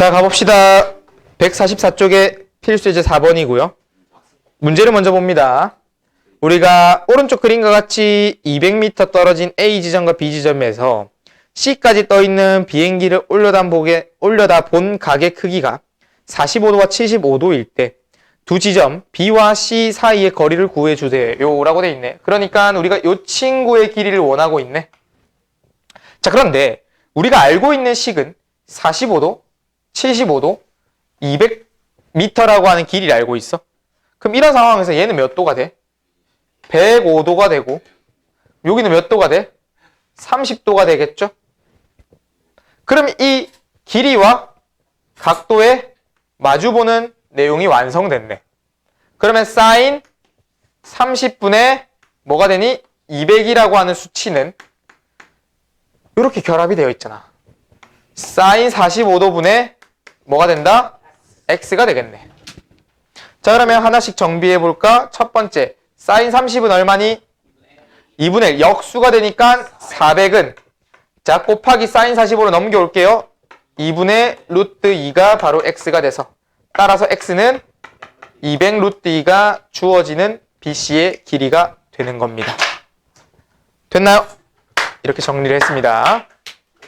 자, 가봅시다. 144쪽에 필수제 4번이고요. 문제를 먼저 봅니다. 우리가 오른쪽 그림과 같이 200m 떨어진 A 지점과 B 지점에서 C까지 떠 있는 비행기를 올려다 본 각의 크기가 45도와 75도일 때 두 지점 B와 C 사이의 거리를 구해 주세요 라고 돼 있네. 그러니까 우리가 이 친구의 길이를 원하고 있네. 자, 그런데 우리가 알고 있는 식은 45도, 75도, 200m라고 하는 길이를 알고 있어. 그럼 이런 상황에서 얘는 몇 도가 돼? 105도가 되고 여기는 몇 도가 돼? 30도가 되겠죠? 그럼 이 길이와 각도의 마주보는 내용이 완성됐네. 그러면 사인 30분의 뭐가 되니? 200이라고 하는 수치는 이렇게 결합이 되어 있잖아. 사인 45도분의 뭐가 된다? x가 되겠네. 자 그러면 하나씩 정비해 볼까? 첫 번째 사인 30은 얼마니? 2분의 1 역수가 되니까 400은 자 곱하기 사인 45로 넘겨올게요. 2분의 루트 2가 바로 x가 돼서 따라서 x는 200 루트 2가 주어지는 BC의 길이가 되는 겁니다. 됐나요? 이렇게 정리를 했습니다.